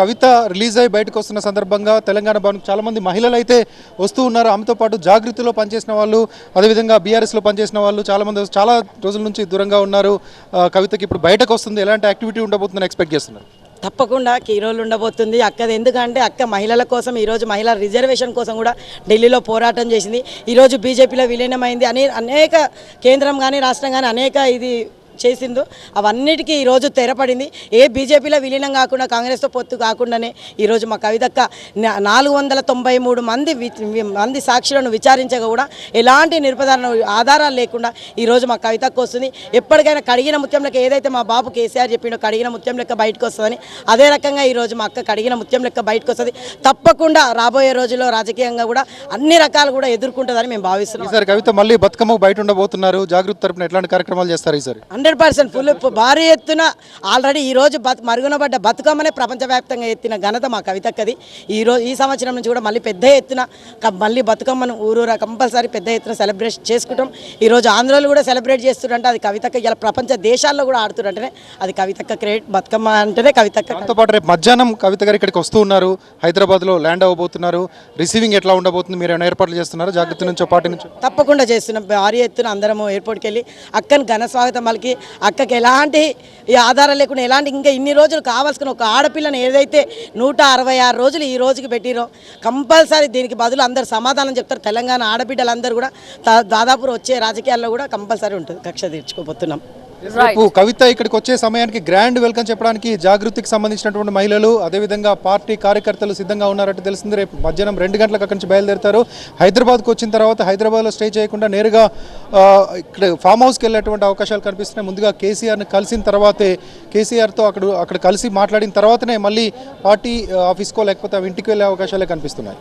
కవిత release అయ్యి బయటకు వస్తున్న సందర్భంగా తెలంగాణ భవన్ చాలామంది మహిళలు అయితే వస్తూ ఉన్నారు. ఆమెతో పాటు జాగృతిలో పనిచేసిన వాళ్ళు అదేవిధంగా బీఆర్ఎస్లో పనిచేసిన వాళ్ళు చాలామంది చాలా రోజుల నుంచి దూరంగా ఉన్నారు. కవితకి ఇప్పుడు బయటకు వస్తుంది. ఎలాంటి యాక్టివిటీ ఉండబోతుందని ఎక్స్పెక్ట్ చేస్తున్నారు? తప్పకుండా కీరోలు ఉండబోతుంది. అక్కది ఎందుకంటే అక్క మహిళల కోసం ఈరోజు మహిళల రిజర్వేషన్ కోసం కూడా ఢిల్లీలో పోరాటం చేసింది. ఈరోజు బీజేపీలో విలీనమైంది. అనే అనేక కేంద్రం కానీ రాష్ట్రం కానీ అనేక ఇది చేసిందో అవన్నిటికీ ఈరోజు తెరపడింది. ఏ బీజేపీలో విలీనం కాకుండా కాంగ్రెస్తో పొత్తు కాకుండానే ఈరోజు మా కవితక్క నాలుగు వందల తొంభై మూడు మంది మంది సాక్షులను విచారించగా కూడా ఎలాంటి నిరుపదారణ ఆధారాలు లేకుండా ఈరోజు మా కవితక్క వస్తుంది. ఎప్పటికైనా కడిగిన ముత్యం లెక్క ఏదైతే మా బాబు కేసీఆర్ చెప్పిండో కడిగిన ముత్యం లెక్క బయటకు వస్తుందని అదే రకంగా ఈరోజు మా అక్క కడిగిన ముత్యం లెక్క బయటకు వస్తుంది. తప్పకుండా రాబోయే రోజుల్లో రాజకీయంగా కూడా అన్ని రకాలు కూడా ఎదుర్కొంటుందని మేము భావిస్తున్నాం. ఈసారి కవిత మళ్ళీ బతుకమ్మ బయట ఉండబోతున్నారు. జాగృతి తరపున ఎట్లాంటి కార్యక్రమాలు చేస్తారు ఈసారి? హండ్రెడ్ పర్సెంట్ ఫుల్ భారీ ఎత్తున ఆల్రెడీ ఈ రోజు బతు మరుగున పడ్డ బతుకమ్మనే ప్రపంచవ్యాప్తంగా ఎత్తిన ఘనత మా కవితక్కది. ఈ రోజు ఈ సంవత్సరం నుంచి కూడా మళ్ళీ పెద్ద ఎత్తున మళ్ళీ బతుకమ్మను ఊరూరా కంపల్సరీ పెద్ద ఎత్తున సెలబ్రేట్ చేసుకుంటాం. ఈ రోజు ఆంధ్రలో కూడా సెలబ్రేట్ చేస్తుంటే అది కవితక్క ఇలా ప్రపంచ దేశాల్లో కూడా ఆడుతుంటేనే అది కవితక్క క్రెడిట్ బతుకమ్మ అంటేనే కవితక్క పాటు రేపు మధ్యాహ్నం కవిత గారు ఇక్కడికి వస్తూ ఉన్నారు. హైదరాబాద్లో ల్యాండ్ అవ్వబోతున్నారు. రిసీవింగ్ ఎట్లా ఉండబోతుంది? మీరు ఏమైనా ఏర్పాట్లు చేస్తున్నారు? జాగృతి నుంచో పార్టీ నుంచో? తప్పకుండా చేస్తున్నాం. భారీ ఎత్తున అందరము ఎయిర్పోర్ట్కి వెళ్ళి అక్కని ఘన స్వాగతం పలికి అక్కకి ఎలాంటి ఈ ఆధారం లేకుండా ఎలాంటి ఇంకా ఇన్ని రోజులు కావాల్సిన ఒక ఆడపిల్లని ఏదైతే నూట అరవై ఆరు రోజులు ఈ రోజుకి పెట్టిరో కంపల్సరీ దీనికి బదులు అందరు సమాధానం చెప్తారు. తెలంగాణ ఆడబిడ్డలందరూ కూడా దా- దాదాపు వచ్చే రాజకీయాల్లో కూడా కంపల్సరీ ఉంటుంది. కక్ష తీర్చుకోబోతున్నాం. రేపు కవిత ఇక్కడికి వచ్చే సమయానికి గ్రాండ్ వెల్కమ్ చెప్పడానికి జాగృతికి సంబంధించినటువంటి మహిళలు అదేవిధంగా పార్టీ కార్యకర్తలు సిద్ధంగా ఉన్నారంటే తెలిసింది. రేపు మధ్యాహ్నం రెండు గంటలకు అక్కడి నుంచి బయలుదేరుతారు. హైదరాబాద్కు వచ్చిన తర్వాత హైదరాబాద్లో స్టే చేయకుండా నేరుగా ఇక్కడ ఫామ్ హౌస్కి వెళ్ళేటువంటి అవకాశాలు కనిపిస్తున్నాయి. ముందుగా కేసీఆర్ని కలిసిన తర్వాతే కేసీఆర్తో అక్కడ అక్కడ కలిసి మాట్లాడిన తర్వాతనే మళ్ళీ పార్టీ ఆఫీస్కో లేకపోతే ఇంటికి వెళ్ళే అవకాశాలే కనిపిస్తున్నాయి.